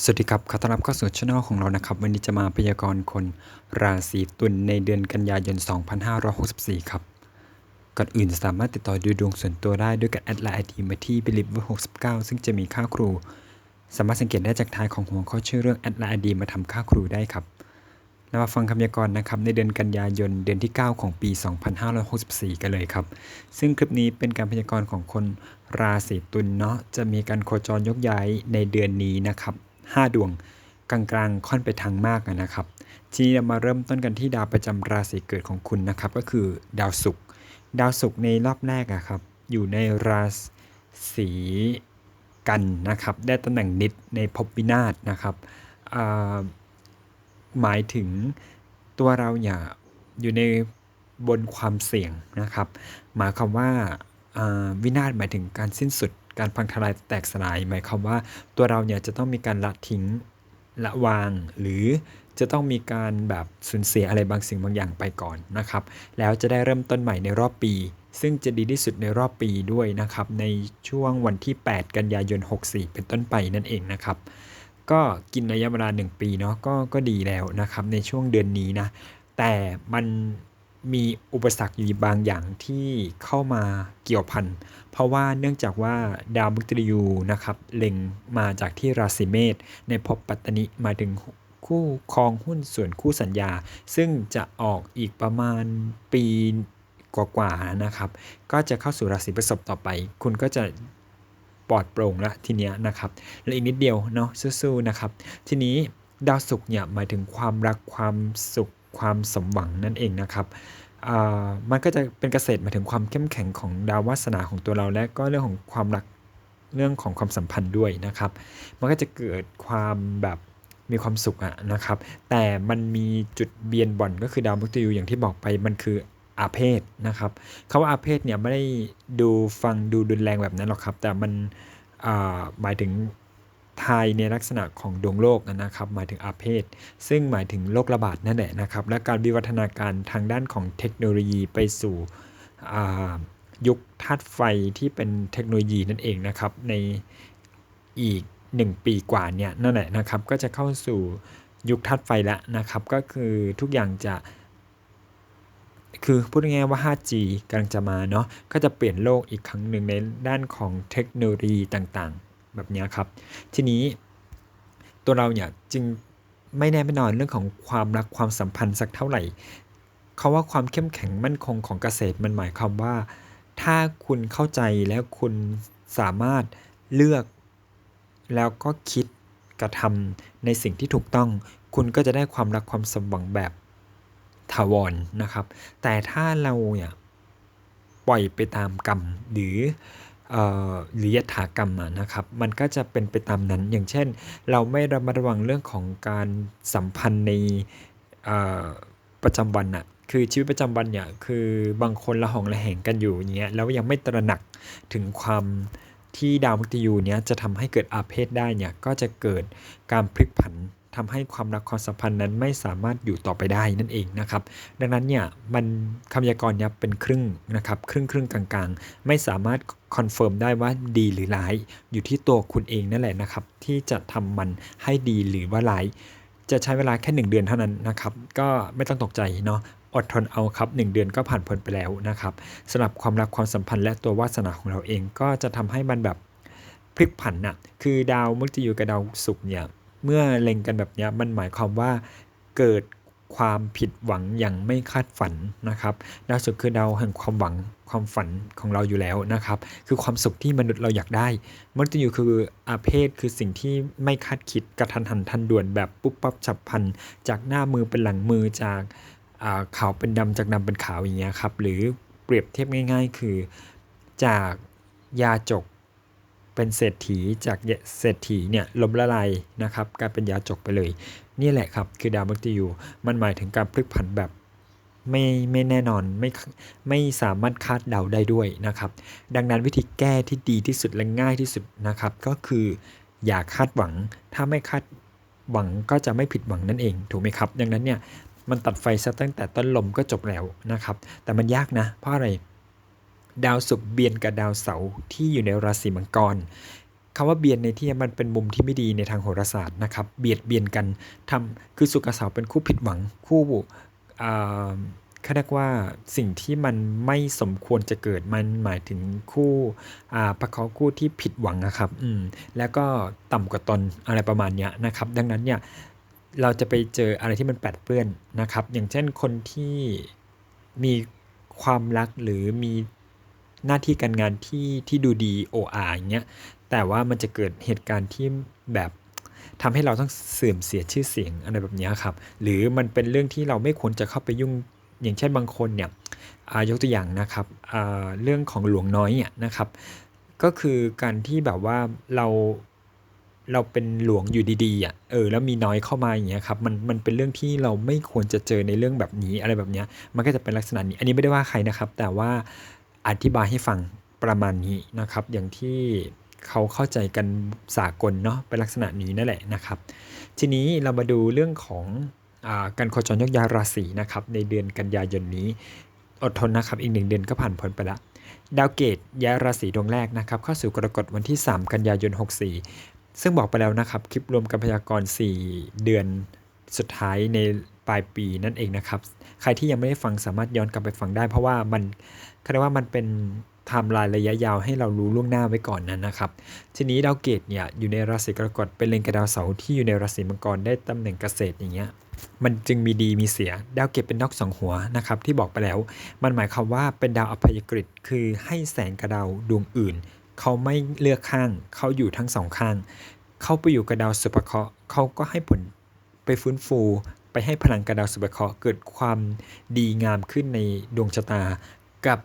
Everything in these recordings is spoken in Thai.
สวัสดีครับ ขอต้อนรับเข้าสู่ช่องของเรานะครับ วันนี้จะมาพยากรณ์คนราศีตุลในเดือนกันยายน 2564 ครับ ก่อนอื่นสามารถติดต่อดูดวงส่วนตัวได้ด้วยการแอดไลน์ไอดีมาที่ b e l i v e 69 ซึ่งจะมีค่าครู สามารถสังเกตได้จากท้ายของหัวข้อชื่อเรื่องแอดไลน์ไอดีมาทำค่าครูได้ครับเรามาฟังคำพยากรณ์นะครับในเดือนกันยายนเดือนที่ 9 ของปี 2564 กันเลยครับ ซึ่งคลิปนี้เป็นการพยากรณ์ของคนราศีตุลเนาะจะมีการโคจรยกย้ายในเดือนนี้นะครับ 5 ดวง กลางๆ ค่อนไปทางมากนะครับ ทีนี้เรามาเริ่มต้นกันที่ดาวประจำราศีเกิดของคุณนะครับ ก็คือดาวศุกร์ ดาวศุกร์ในรอบแรกอะครับ อยู่ในราศีกันนะครับ ได้ตำแหน่งนิดในภพวินาศนะครับ หมายถึงตัวเราอย่าอยู่ในบนความเสี่ยงนะครับ หมายความว่า วินาศหมายถึงการสิ้นสุด การพังทลายแตกสลาย หมายความว่าตัวเราเนี่ยจะต้องมีการละทิ้งละวาง หรือจะต้องมีการแบบสูญเสียอะไรบางสิ่งบางอย่างไปก่อนนะครับ แล้วจะได้เริ่มต้นใหม่ในรอบปี ซึ่งจะดีที่สุดในรอบปีด้วยนะครับ ในช่วงวันที่ 8 กันยายน 64 เป็นต้นไปนั่นเองนะครับ ก็กินระยะเวลา 1 ปีเนาะก็ก็ดีแล้วนะครับ ในช่วงเดือนนี้นะแต่มัน มีอุปสรรคอยู่บางอย่างที่เข้ามาเกี่ยวพัน เพราะว่าเนื่องจากว่าดาวมฤตยูนะครับเล็งมาจากที่ราศีเมษในภพปัตตนิมาถึงคู่ครองหุ้นส่วนคู่สัญญา ซึ่งจะออกอีกประมาณปีกว่าๆนะครับ ก็จะเข้าสู่ราศีพฤษภต่อไป คุณก็จะปลอดโปร่งละทีเนี้ยนะครับ และอีกนิดเดียวเนาะสู้ๆนะครับ ทีนี้ดาวศุกร์เนี่ยหมายถึงความรักความสุข ความสมหวังนั่นเองนะครับมันก็จะเป็นเกษตรหมายถึงความเข้มแข็งของดาววาสนาของตัวเราและก็เรื่องของความรักเรื่องของความสัมพันธ์ด้วยนะครับ มันก็จะเกิดความแบบมีความสุขอะนะครับ แต่มันมีจุดเบียนบ่อนก็คือดาวมุตยูอย่างที่บอกไปมันคืออาเพศนะครับคาว่าอาเพศเนี่ยไม่ได้ดูฟังดูดุนแรงแบบนั้นหรอกครับ แต่มันหมายถึง ทายในลักษณะของดวงโลกนะครับ หมายถึงอาเพศ ซึ่งหมายถึงโรคระบาดนั่นแหละนะครับ และการวิวัฒนาการทางด้านของเทคโนโลยีไปสู่ยุคธาตุไฟที่เป็นเทคโนโลยีนั่นเองนะครับ ในอีก 1 ปีกว่าเนี่ยนั่นแหละนะครับ ก็จะเข้าสู่ยุคธาตุไฟแล้วนะครับ ก็คือทุกอย่างจะคือพูดง่ายๆว่า 5G กำลังจะมาเนาะ ก็จะเปลี่ยนโลกอีกครั้งหนึ่งในด้านของเทคโนโลยีต่างๆ แบบนี้ครับ ทีนี้ตัวเราเนี่ยจึงไม่แน่ไม่นอนเรื่องของความรักความสัมพันธ์สักเท่าไหร่เขาว่าความเข้มแข็งมั่นคงของเกษตรมันหมายความว่า ถ้าคุณเข้าใจแล้วคุณสามารถเลือกแล้วก็คิดกระทำในสิ่งที่ถูกต้อง คุณก็จะได้ความรักความสมหวังแบบถาวรนะครับ แต่ถ้าเราเนี่ยปล่อยไปตามกรรมหรือ หรือยถากรรมนะครับ มันก็จะเป็นไปตามนั้น อย่างเช่น เราไม่ระมัดระวังเรื่องของการสัมพันธ์ในประจำวันอะคือชีวิตประจำวันเนี่ยคือบางคนละหองละแหงกันอยู่อย่างเงี้ยแล้วยังไม่ตระหนักถึงความที่ดาวมฤตยูเนี้ยจะทำให้เกิดอาเพศได้เนี่ยก็จะเกิดการพลิกผัน ทำให้ความรักความสัมพันธ์นั้นไม่สามารถอยู่ต่อไปได้นั่นเองนะครับ ดังนั้นเนี่ยมันคำยากรณ์เนี่ยเป็นครึ่งนะครับครึ่งครึ่งกลางๆ ไม่สามารถคอนเฟิร์มได้ว่าดีหรือร้ายอยู่ที่ตัวคุณเองนั่นแหละนะครับ ที่จะทำมันให้ดีหรือว่าร้ายจะใช้เวลาแค่ 1 เดือนเท่านั้นนะครับก็ไม่ต้องตกใจเนาะอดทนเอาครับ 1 เดือนก็ผ่านพ้นไปแล้วนะครับสำหรับความรักความสัมพันธ์และตัววาสนาของเราเองก็จะทำให้มันแบบพลิกผันน่ะคือดาวมุตยูกับดาวศุกร์เนี่ย เมื่อเล็งกันแบบนี้มันหมายความว่าเกิดความผิดหวังอย่างไม่คาดฝันนะครับดาวศุกร์คือดาวแห่งความหวังความฝันของเราอยู่แล้วนะครับ คือความสุขที่มนุษย์เราอยากได้มฤตยูคืออาเพศคือสิ่งที่ไม่คาดคิดกระทันหันทันด่วนแบบปุ๊บปั๊บฉับพลัน จากหน้ามือเป็นหลังมือจากาขาวเป็นดำจากดำเป็นขาวอย่างเงี้ยครับ หรือเปรียบเทียบง่าย ๆ คือจากยาจก เป็นเศรษฐีจากเศรษฐีเนี่ยล้มละลายนะครับกลายเป็นยาจกไปเลย นี่แหละครับคือดาวมฤตยูมันหมายถึงการพลิกผันแบบไม่ไม่แน่นอนไม่ไม่สามารถคาดเดาได้ด้วยนะครับ ดังนั้นวิธีแก้ที่ดีที่สุดและง่ายที่สุดนะครับ ก็คืออย่าคาดหวัง ถ้าไม่คาดหวังก็จะไม่ผิดหวังนั่นเองถูกไหมครับ ดังนั้นเนี่ยมันตัดไฟซะตั้งแต่ต้นลมก็จบแล้วนะครับ แต่มันยากนะเพราะอะไร ดาวศุกร์เบียนกับดาวเสาร์ที่อยู่ในราศีมังกรคำว่าเบียนในที่มันเป็นมุมที่ไม่ดีในทางโหราศาสตร์นะครับ เบียดเบียนกันทำคือสุขกับเสาเป็นคู่ผิดหวังคู่เขาเรียกว่าสิ่งที่มันไม่สมควรจะเกิดมันหมายถึงคู่ประเคาคู่ที่ผิดหวังนะครับอืมแล้วก็ต่ำกว่าตนอะไรประมาณเนี้ยนะครับ ดังนั้นเนี่ยเราจะไปเจออะไรที่มันแปดเปื้อนนะครับ อย่างเช่นคนที่มีความรักหรือมี หน้าที่การงานที่ที่ดูดีโออาอย่างเงี้ยแต่ว่ามันจะเกิดเหตุการณ์ที่แบบทำให้เราต้องเสื่อมเสียชื่อเสียงอะไรแบบนี้ครับ หรือมันเป็นเรื่องที่เราไม่ควรจะเข้าไปยุ่งอย่างเช่นบางคนเนี่ยยกตัวอย่างนะครับเรื่องของหลวงน้อยเนี่ยนะครับ ก็คือการที่แบบว่าเราเราเป็นหลวงอยู่ดีๆอะเออแล้วมีน้อยเข้ามาอย่างเงี้ยครับมันมันเป็นเรื่องที่เราไม่ควรจะเจอในเรื่องแบบนี้อะไรแบบเนี้ยมันก็จะเป็นลักษณะนี้ อันนี้ไม่ได้ว่าใครนะครับ แต่ว่า อธิบายให้ฟังประมาณนี้นะครับ อย่างที่เขาเข้าใจกันสากลเนาะเป็นลักษณะนี้นั่นแหละนะครับ ทีนี้เรามาดูเรื่องของอการโคจรยกยาราศีนะครับในเดือนกันยายนนี้อดทนนะครับอีกหนึ่งเดือนก็ผ่านพ้นไปละดาวเกตย้ายราศีดวงแรกนะครับ เข้าสู่กรกฎวันที่ 3 กันยายน 64 ซึ่งบอกไปแล้วนะครับ คลิปรวมกันพยากรณ์ 4 เดือนสุดท้ายใน ปลายปีนั่นเองนะครับ ใครที่ยังไม่ได้ฟังสามารถย้อนกลับไปฟังได้ เพราะว่ามันคาดว่ามันเป็นไทำลายระยะยาวให้เรารู้ล่วงหน้าไว้ก่อนนั้นนะครับ ทีนี้ดาวเกตเนี่ยอยู่ในราศีกรกฎเป็นเลงกับดาวเสาร์ที่อยู่ในราศีมังกรได้ตำแหน่งเกษตรอย่างเงี้ยมันจึงมีดีมีเสีย ดาวเกตเป็นนอกสองหัวนะครับที่บอกไปแล้ว มันหมายความว่าเป็นดาวอภัยกฤตคือให้แสงกับดาวดวงอื่น เขาไม่เลือกข้าง เขาอยู่ทั้งสองข้าง เขาไปอยู่กับดาวสุภเคราะห์เขาก็ให้ผลไปฟื้นฟู ไปให้พลังกับดาวสุภเคราะห์เกิดความดีงามขึ้นในดวงชะตา กับ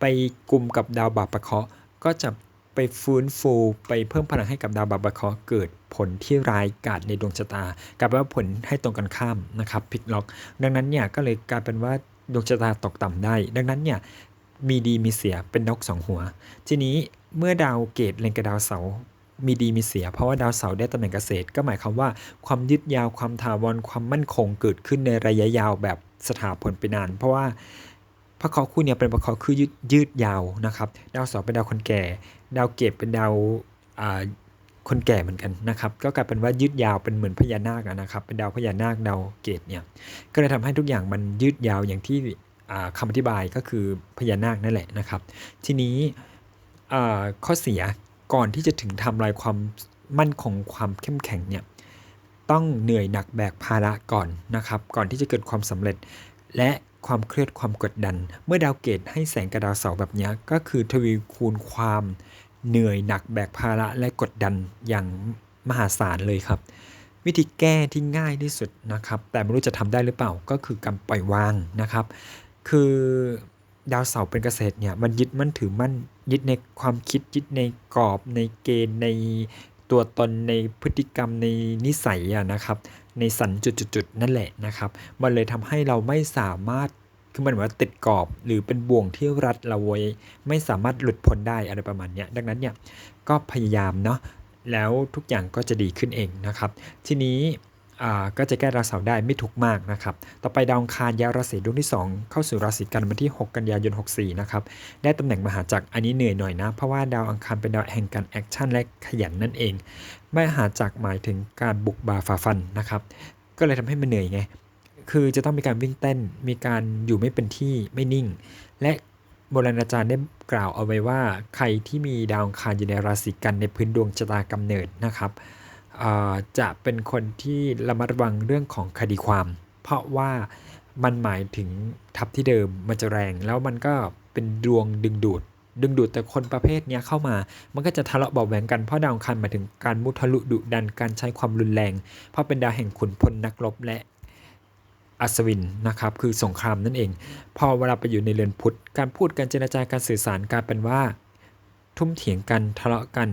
ไปกลุ่มกับดาวบาปะเคาะก็จะไปฟื้นฟูไปเพิ่มพลังให้กับดาวบาปะเคาะเกิดผลที่ร้ายกาจในดวงชะตา กลายเป็นว่าผลให้ตรงกันข้ามนะครับพลิกล็อก ดังนั้นเนี่ยก็เลยกลายเป็นว่าดวงชะตาตกต่ำได้ ดังนั้นเนี่ยมีดีมีเสียเป็นนกสองหัว ทีนี้เมื่อดาวเกตเล็งกับดาวเสา มีดีมีเสีย เพราะว่าดาวเสาร์ได้ตำแหน่งเกษตร ก็หมายความว่าความยึดยาวความถาวรความมั่นคงเกิดขึ้นในระยะยาวแบบสถาผลไปนาน เพราะว่าพระเคราะห์คู่เนี่ยเป็นพระเคราะห์คือยืดยืดยาวนะครับ ดาวเสาร์เป็นดาวคนแก่ ดาวเกตเป็นดาวคนแก่เหมือนกันนะครับก็กลายเป็นว่ายืดยาวเป็นเหมือนพญานาคนะครับเป็นดาวพญานาคดาวเกตเนี่ยก็เลยทำให้ทุกอย่างมันยืดยาวอย่างที่คำอธิบายก็คือพญานาคนั่นแหละนะครับ ทีนี้ข้อเสีย ก่อนที่จะถึงทำลายความมั่นคงความเข้มแข็งเนี่ยต้องเหนื่อยหนักแบกภาระก่อนนะครับก่อนที่จะเกิดความสำเร็จ และความเครียดความกดดัน เมื่อดาวเกตให้แสงกระดาวเสาแบบนี้ก็คือทวีคูณความเหนื่อยหนักแบกภาระและกดดันอย่างมหาศาลเลยครับ วิธีแก้ที่ง่ายที่สุดนะครับ แต่ไม่รู้จะทำได้หรือเปล่าก็คือการปล่อยวางนะครับ คือ ดาวเสาร์เป็นเกษตรเนี่ยมันยึดมั่นถือมั่นยึดในความคิดยึดในกรอบ ในเกณฑ์ในตัวตนในพฤติกรรมในนิสัยอะนะครับ ในสันจุดๆนั่นแหละนะครับ มันเลยทำให้เราไม่สามารถคือมันเหมือนติดกรอบหรือเป็นบ่วงที่รัดเราไว้ไม่สามารถหลุดพ้นได้อะไรประมาณนี้ดังนั้นเนี่ยก็พยายามเนาะแล้วทุกอย่างก็จะดีขึ้นเองนะครับ ทีนี้ ก็จะแก้ราศีได้ไม่ทุกมากนะครับ ต่อไปดาวอังคารย้ายราศีดวงที่ 2 เข้าสู่ราศีกันวันที่ 6 กันยายน 64 นะครับ ได้ตำแหน่งมหาจักรอันนี้เหนื่อยหน่อยนะ เพราะว่าดาวอังคารเป็นดาวแห่งการแอคชั่นและขยันนั่นเอง มหาจักรหมายถึงการบุกบาฝ่าฟันนะครับ ก็เลยทำให้มันเหนื่อยไง คือจะต้องมีการวิ่งเต้น มีการอยู่ไม่เป็นที่ไม่นิ่ง และโบราณอาจารย์ได้กล่าวเอาไว้ว่า ใครที่มีดาวอังคารอยู่ในราศีกันในพื้นดวงชะตากำเนิดนะครับ จะเป็นคนที่ระมัดระวังเรื่องของคดีความ เพราะว่ามันหมายถึงทับที่เดิมมันจะแรง แล้วมันก็เป็นดวงดึงดูด ดึงดูดแต่คนประเภทนี้เข้ามา มันก็จะทะเลาะเบาแหวงกันเพราะดาวคันหมายถึงการมุทะลุดุดันการใช้ความรุนแรง เพราะเป็นดาวแห่งขุนพลนักรบและอัศวินนะครับคือสงครามนั่นเอง พอเวลาไปอยู่ในเรือนพุทธการพูดการเจรจาการสื่อสารกลายเป็นว่า ทุ่มเถียงกันทะเลาะกัน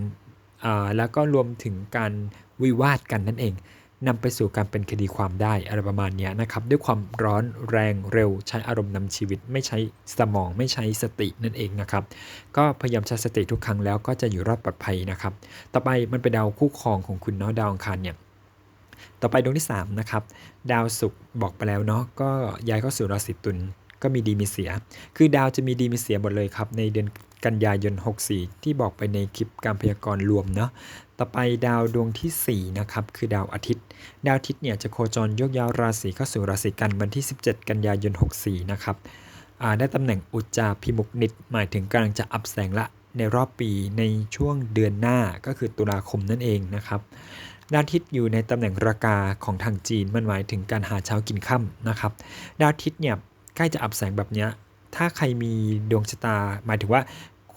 แล้วก็รวมถึงการวิวาทกันนั่นเองนำไปสู่การเป็นคดีความได้อะไรประมาณนี้นะครับ ด้วยความร้อนแรงเร็ว ใช้อารมณ์นำชีวิต ไม่ใช้สมองไม่ใช้สตินั่นเองนะครับ ก็พยายามใช้สติทุกครั้งแล้วก็จะอยู่รอดปลอดภัยนะครับ ต่อไปมันเป็นดาวคู่ครองของคุณเนาะดาวอังคารเนี่ยต่อไปดวงที่3นะครับดาวศุกร์บอกไปแล้วเนาะก็ย้ายเข้าสู่ราศีตุล ก็มีดีมีเสีย คือดาวจะมีดีมีเสียหมดเลยครับ ในเดือนกันยายน 64 ที่บอกไปในคลิปการพยากรณ์รวมเนาะต่อไปดาวดวงที่ 4 นะครับ คือดาวอาทิตย์ ดาวอาทิตย์เนี่ยจะโคจรยกย้าวราศีเข้าสู่ราศีกันวันที่ 17 กันยายน 64 นะครับได้ตำแหน่งอุจจาพิมุกนิดหมายถึงกำลังจะอับแสงละในรอบปีในช่วงเดือนหน้าก็คือตุลาคมนั่นเองนะครับดาวอาทิตย์อยู่ในตำแหน่งราคาของทางจีนมันหมายถึงการหาเช้ากินค่ำนะครับ ดาวอาทิตย์เนี่ย ใกล้จะอับแสงแบบนี้ถ้าใครมีดวงชะตา หมายถึงว่า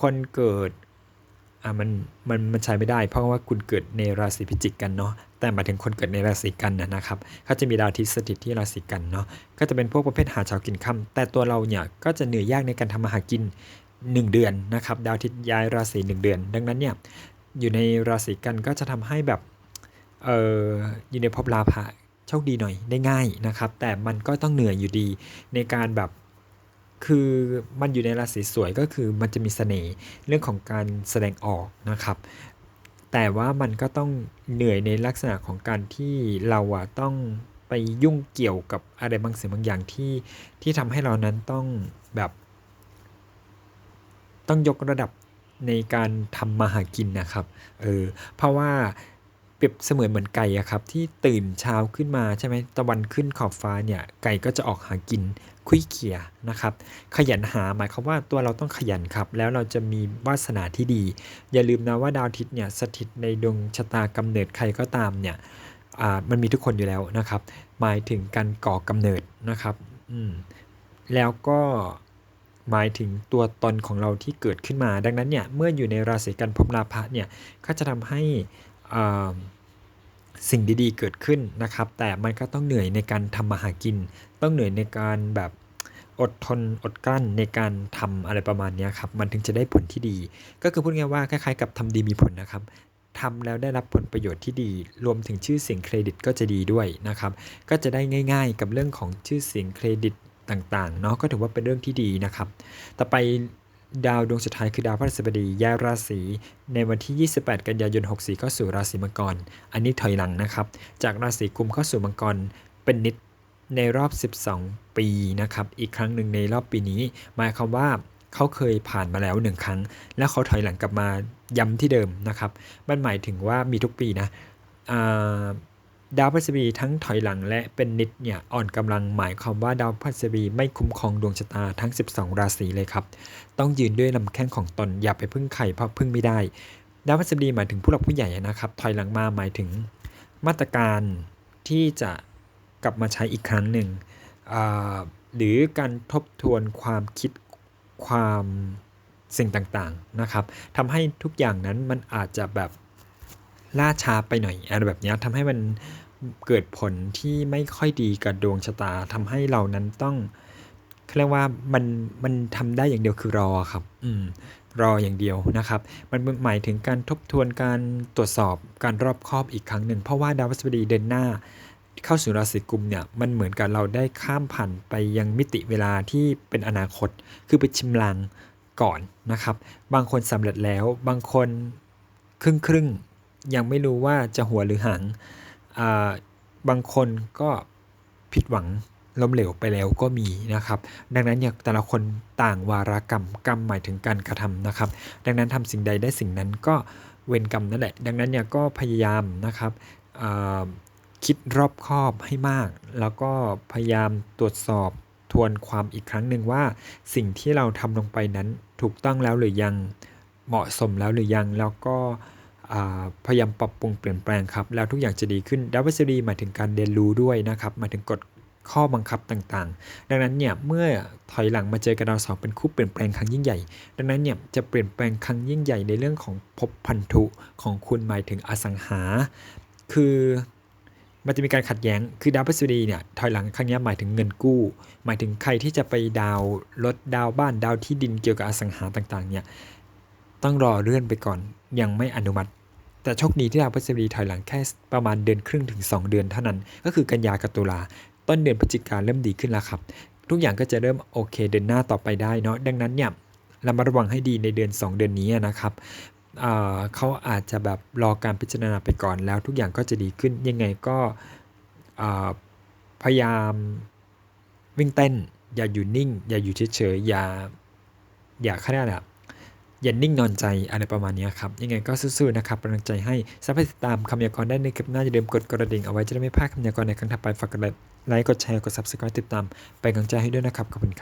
คนเกิดอ่ามันมันมันใช้ไม่ได้ เพราะว่าคุณเกิดในราศีพิจิกกันเนาะแต่หมายถึงคนเกิดในราศีกันนะครับเขาจะมีดาวอาทิตย์สถิตที่ราศีกันเนาะก็จะเป็นพวกประเภทหาเช้ากินค่ำแต่ตัวเราเนี่ยก็จะเหนื่อยยากในการทำมาหากิน 1 เดือนนะครับดาวอาทิตย้ายราศี1เดือน ดังนั้นเนี่ยอยู่ในราศีกันก็จะทำให้แบบเอออยู่ในภพลาภะ โชคดีหน่อยได้ง่ายนะครับ แต่มันก็ต้องเหนื่อยอยู่ดีในการแบบคือมันอยู่ในราศีสวยก็คือมันจะมีเสน่ห์เรื่องของการแสดงออกนะครับ แต่ว่ามันก็ต้องเหนื่อยในลักษณะของการที่เราอะต้องไปยุ่งเกี่ยวกับอะไรบางสิ่งบางอย่างที่ที่ทำให้เรานั้นต้องแบบ ต้องยกระดับในการทำมาหากินนะครับ เออ เพราะว่า เปรียบเสมือนเหมือนไก่อะครับ ที่ตื่นเช้าขึ้นมาใช่ไหมตะวันขึ้นขอบฟ้าเนี่ยไก่ก็จะออกหากินคุยเขียนะครับ ขยันหาหมายความว่าตัวเราต้องขยันครับ แล้วเราจะมีวาสนาที่ดี อย่าลืมนะว่าดาวทิศเนี่ยสถิตในดวงชะตากำเนิดใครก็ตามเนี่ยมันมีทุกคนอยู่แล้วนะครับ หมายถึงการก่อกำเนิดนะครับอืมแล้วก็หมายถึงตัวตนของเราที่เกิดขึ้นมา ดังนั้นเนี่ยเมื่ออยู่ในราศีกันพบลาภะเนี่ยก็จะทำให้ สิ่งดีๆเกิดขึ้นนะครับ แต่มันก็ต้องเหนื่อยในการทำมาหากิน ต้องเหนื่อยในการแบบอดทนอดกลั้นในการทำอะไรประมาณนี้ครับ มันถึงจะได้ผลที่ดี ก็คือพูดง่ายว่าคล้ายๆ กับทำดีมีผลนะครับทำแล้วได้รับผลประโยชน์ที่ดี รวมถึงชื่อเสียงเครดิตก็จะดีด้วยนะครับ ก็จะได้ง่าย ๆ กับเรื่องของชื่อเสียงเครดิตต่างๆเนาะก็ถือว่าเป็นเรื่องที่ดีนะครับ ต่อไป ดาวดวงสุดท้ายคือดาวพฤหัสบดีแย้ายราศีในวันที่ 28 กันยายน 64 เข้าสู่ราศีมังกร อันนี้ถอยหลังนะครับ จากราศีกุมเข้าสู่มังกรเป็นนิดในรอบ 12 ปีนะครับ อีกครั้งหนึ่งในรอบปีนี้ หมายความว่าเขาเคยผ่านมาแล้วหนึ่งครั้ง แล้วเขาถอยหลังกลับมาย้ำที่เดิมนะครับ มันหมายถึงว่ามีทุกปีนะ ดาวพฤหัสบดีทั้งถอยหลังและเป็นนิดเนี่ยอ่อนกำลังหมายความว่าดาวพฤหัสบดีไม่คุ้มครองดวงชะตาทั้ง 12 ราศีเลยครับ ต้องยืนด้วยลำแข้งของตนอย่าไปพึ่งใครเพราะพึ่งไม่ได้ ดาวพฤหัสบดีหมายถึงผู้หลักผู้ใหญ่นะครับถอยหลังมาหมายถึงมาตรการที่จะกลับมาใช้อีกครั้งหนึ่ง หรือการทบทวนความคิดความสิ่งต่างๆนะครับทำให้ทุกอย่างนั้นมันอาจจะแบบ ล่าช้าไปหน่อยอะไรแบบนี้ทำให้มันเกิดผลที่ไม่ค่อยดีกับดวงชะตาทำให้เรานั้นต้องเรียกว่ามันมันทำได้อย่างเดียวคือรอครับ อืมรออย่างเดียวนะครับ มันหมายถึงการทบทวนการตรวจสอบการรอบคอบอีกครั้งหนึ่ง เพราะว่าดาวพฤหัสบดีเดินหน้า เข้าสู่ราศีกุมเนี่ยมันเหมือนกับเราได้ข้ามผ่านไปยังมิติเวลาที่เป็นอนาคต คือไปชิมลางก่อนนะครับ บางคนสำเร็จแล้ว บางคนครึ่งครึ่ง ยังไม่รู้ว่าจะหัวหรือหางบางคนก็ผิดหวังล้มเหลวไปแล้วก็มีนะครับ ดังนั้นเนี่ยแต่ละคนต่างวารกรรมกรรมหมายถึงการกระทำนะครับ ดังนั้นทำสิ่งใดได้สิ่งนั้นก็เวรกรรมนั่นแหละ ดังนั้นเนี่ยก็พยายามนะครับคิดรอบคอบให้มาก แล้วก็พยายามตรวจสอบทวนความอีกครั้งหนึ่งว่า สิ่งที่เราทำลงไปนั้นถูกต้องแล้วหรือยังเหมาะสมแล้วหรือยัง แล้วก็ พยายามปรับปรุงเปลี่ยนแปลงครับ แล้วทุกอย่างจะดีขึ้นดาวพฤหัสบดีหมายถึงการเรียนรู้ด้วยนะครับหมายถึงกฎข้อบังคับต่างๆ ดังนั้นเนี่ยเมื่อถอยหลังมาเจอกันเราสองเป็นคู่เปลี่ยนแปลงครั้งยิ่งใหญ่ ดังนั้นเนี่ยจะเปลี่ยนแปลงครั้งยิ่งใหญ่ในเรื่องของภพพันธุของคุณหมายถึงอสังหา คือมันจะมีการขัดแย้ง คือดาวพฤหัสบดีเนี่ยถอยหลังครั้งนี้หมายถึงเงินกู้ หมายถึงใครที่จะไปดาวรถดาวบ้านดาวที่ดินเกี่ยวกับอสังหาต่างๆเนี่ยต้องรอเลื่อนไปก่อนยังไม่อนุมัติ แต่โชคดีที่ดาวพฤหัสบดีถอยหลังแค่ประมาณเดือนครึ่งถึง 2 เดือนเท่านั้น ก็คือกันยากับตุลาต้นเดือนพฤศจิกาเริ่มดีขึ้นแล้วครับ ทุกอย่างก็จะเริ่มโอเคเดินหน้าต่อไปได้เนาะดังนั้นเนี่ยเรามาระวังให้ดีในเดือน 2 เดือนนี้นะครับเขาอาจจะแบบรอการพิจารณาไปก่อนแล้วทุกอย่างก็จะดีขึ้นยังไงก็พยายามวิ่งเต้น อย่าอยู่นิ่ง อย่าอยู่เฉยๆอย่าอย่าแค่นั้นแหละ อย่านิ่งนอนใจอะไรประมาณนี้ครับยังไงก็สู้ๆนะครับกำลังใจให้สามารถติดตามคำพยากรณ์ได้ในคลิปหน้าอย่าลืมกดกระดิ่งเอาไว้จะได้ไม่พลาดคำพยากรณ์ในครั้งถัดไปฝากกดไลค์กดแชร์กด subscribe ติดตาม ไปกำลังใจให้ด้วยนะครับขอบคุณครับ